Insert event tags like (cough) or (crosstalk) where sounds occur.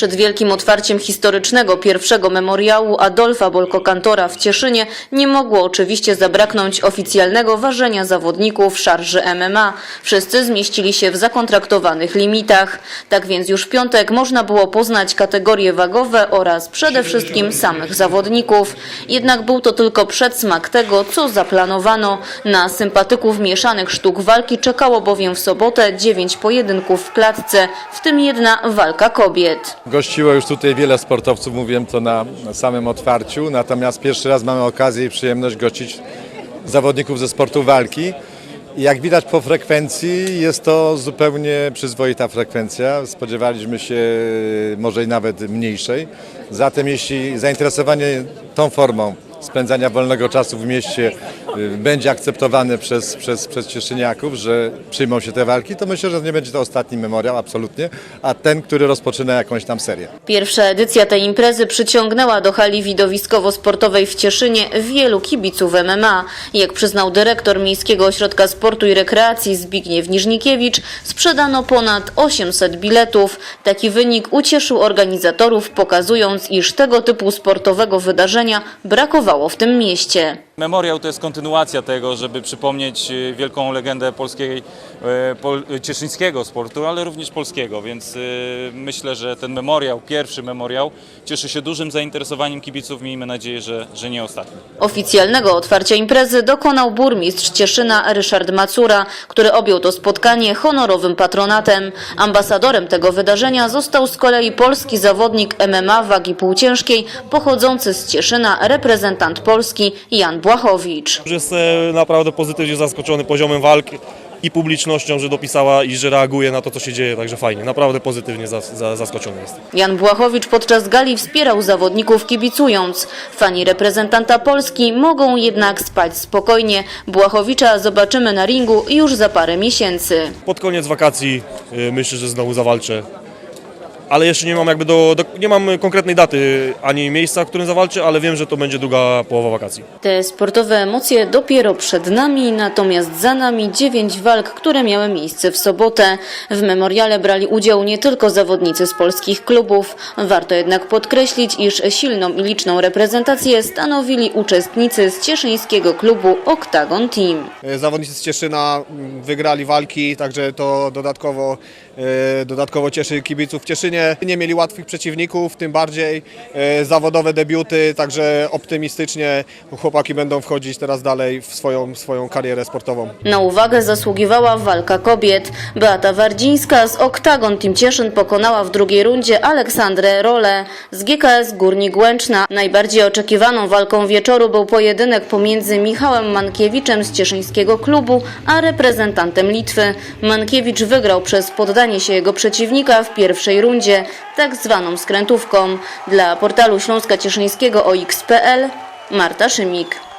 Przed wielkim otwarciem historycznego pierwszego memoriału Adolfa Bolko-Kantora w Cieszynie nie mogło oczywiście zabraknąć oficjalnego ważenia zawodników szarży MMA. Wszyscy zmieścili się w zakontraktowanych limitach. Tak więc już w piątek można było poznać kategorie wagowe oraz przede wszystkim samych zawodników. Jednak był to tylko przedsmak tego, co zaplanowano. Na sympatyków mieszanych sztuk walki czekało bowiem w sobotę dziewięć pojedynków w klatce, w tym jedna walka kobiet. Gościło już tutaj wiele sportowców, mówiłem to na, samym otwarciu, natomiast pierwszy raz mamy okazję i przyjemność gościć zawodników ze sportu walki. I jak widać po frekwencji jest to zupełnie przyzwoita frekwencja. Spodziewaliśmy się może i nawet mniejszej. Zatem jeśli zainteresowanie tą formą spędzania wolnego czasu w mieście (laughs) będzie akceptowane przez, przez, przez Cieszyniaków, że przyjmą się te walki, to myślę, że nie będzie to ostatni memoriał, absolutnie, a ten, który rozpoczyna jakąś tam serię. Pierwsza edycja tej imprezy przyciągnęła do hali widowiskowo-sportowej w Cieszynie wielu kibiców MMA. Jak przyznał dyrektor Miejskiego Ośrodka Sportu i Rekreacji Zbigniew Niżnikiewicz, sprzedano ponad 800 biletów. Taki wynik ucieszył organizatorów, pokazując, iż tego typu sportowego wydarzenia brakowało w tym mieście. Memoriał to jest kontynuacja tego, żeby przypomnieć e, wielką legendę polskiej, e, pol, cieszyńskiego sportu, ale również polskiego, więc myślę, że ten memoriał, pierwszy memoriał, cieszy się dużym zainteresowaniem kibiców. Miejmy nadzieję, że, że nie ostatni. Oficjalnego otwarcia imprezy dokonał burmistrz Cieszyna Ryszard Macura, który objął to spotkanie honorowym patronatem. Ambasadorem tego wydarzenia został z kolei polski zawodnik MMA wagi półciężkiej pochodzący z Cieszyna reprezentant Polski Jan Błachowicz. Jestem naprawdę pozytywnie zaskoczony poziomem walki i publicznością, że dopisała i że reaguje na to, co się dzieje, także fajnie. Naprawdę pozytywnie za, za, zaskoczony jestem. Jan Błachowicz podczas gali wspierał zawodników kibicując. Fani reprezentanta Polski mogą jednak spać spokojnie. Błachowicza zobaczymy na ringu już za parę miesięcy. Pod koniec wakacji y, myślę, że znowu zawalczę. Ale jeszcze nie mam jakby do, do, nie mam konkretnej daty ani miejsca, w którym zawalczę, ale wiem, że to będzie druga połowa wakacji. Te sportowe emocje dopiero przed nami, natomiast za nami dziewięć walk, które miały miejsce w sobotę. W memoriale brali udział nie tylko zawodnicy z polskich klubów. Warto jednak podkreślić, iż silną i liczną reprezentację stanowili uczestnicy z cieszyńskiego klubu Octagon Team. Zawodnicy z Cieszyna mm, wygrali walki, także to dodatkowo, e, dodatkowo cieszy kibiców w Cieszynie. Nie mieli łatwych przeciwników, tym bardziej e, zawodowe debiuty, także optymistycznie chłopaki będą wchodzić teraz dalej w swoją, swoją karierę sportową. Na uwagę zasługiwała walka kobiet. Beata Wardzińska z Octagon Team Cieszyn pokonała w drugiej rundzie Aleksandrę Rolę z GKS Górnik Łęczna. Najbardziej oczekiwaną walką wieczoru był pojedynek pomiędzy Michałem Mankiewiczem z cieszyńskiego klubu, a reprezentantem Litwy. Mankiewicz wygrał przez poddanie się jego przeciwnika w pierwszej rundzie, tak zwaną skrętówką. Dla portalu Śląska Cieszyńskiego OX.pl Marta Szymik.